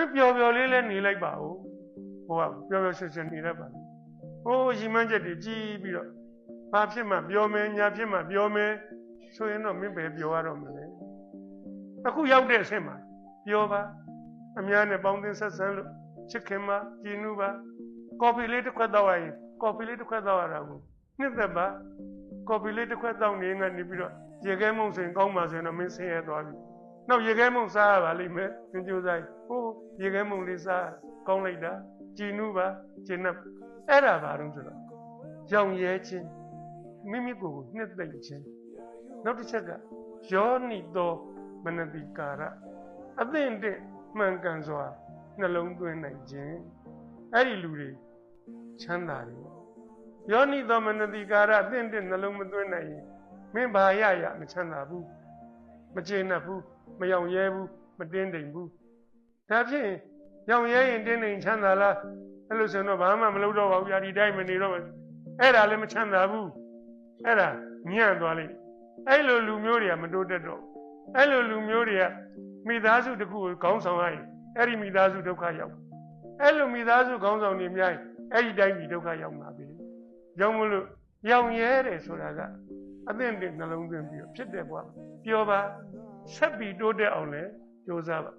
မင်းပျော်ပျော်လေးလဲနေလိုက်ပါဦးဟိုကပျော်ပျော်ရွှင်ရွှင်နေတတ်ပါလေဟိုရီမန်းချက်တွေကြီးပြီးတော့ဘာဖြစ်မှပြောမယ်ညာဖြစ်မှပြောမယ်ဆိုရင်တော့မင်းပဲပြောရတော့မလဲအခုရောက်တဲ့အဆင့်မှာပြောပါအများနဲ့ပေါင်းသင်းဆက်ဆံလို့ချစ်ခင်ပါကြည်နူးပါကော်ဖီလေးတစ်ခွက်တောက်ရရင်ကော်ဖီလေးတစ်ခွက်တောက်ရတာကိုနှစ်သက်ပါကော်ဖီလေးတစ်ခွက်တောက်နေငါနေပြီးတော့ရေခဲမုံစင်ကောင်းပါဆိုရင်တော့မင်းဆင်းရဲသွားပြီနောက်ရေခဲမုံစားရပါလိမ့်မယ်သင်ကြိုးစားဟိုး ရေခဲမုံလေးစားကောင်းလိုက်တာကြည်နူးပါကျဉ်တ်အဲ့ဒါပါတော့ဆိုတော့ရောင်ရဲခြင်းမိမိကိုယ်ကိုနှစ်သိမ့်ခြင်းနောက်တစ်ချက်ကယောနိသောမနတိကာရအသင့်တဲ့မှန်ကန်စွာနှလုံးသွင်းနိုင်ခြင်းအဲ့ဒီလူတွေချမ်းသာတယ်ယောနိသောမနတိကာရအသင့်တဲ့နှလုံးမသွင်းနိုင်ရင်မင်းဘာရရမချမ်းသာဘူးမကျေနပ်ဘူးမယောင်ရဲဘူးမတင်းတိမ်ဘူး ဒါဖြင့်ရောင်ရဲရင်တင်းတိမ်ချမ်းသာလားအဲ့လိုဆိုတော့ဘာမှမလုပ်တော့ပါဘူး။ယာဒီတိုင်းမနေတော့ဘူး။အဲ့ဒါလည်းမချမ်းသာဘူး။အဲ့ဒါညံ့သွားလိမ့်။အဲ့လိုလူမျိုးတွေကမတိုးတက်တော့ဘူး။အဲ့လိုလူမျိုးတွေကမိသားစုတစ်ခုကိုခေါင်းဆောင်ရရင်အဲ့ဒီမိသားစုဒုက္ခရောက်။အဲ့လိုမိသားစုခေါင်းဆောင်တွေအများကြီးအဲ့ဒီတိုင်းဒီဒုက္ခရောက်မှာပဲ။ကြောင့်မလို့ရောင်ရဲတယ်ဆိုတာကအသင့်တဲ့နှလုံးသွင်းပြီးတော့ဖြစ်တဲ့ဘဝပြောပါဆက်ပြီးတိုးတက်အောင်လဲကြိုးစားပါ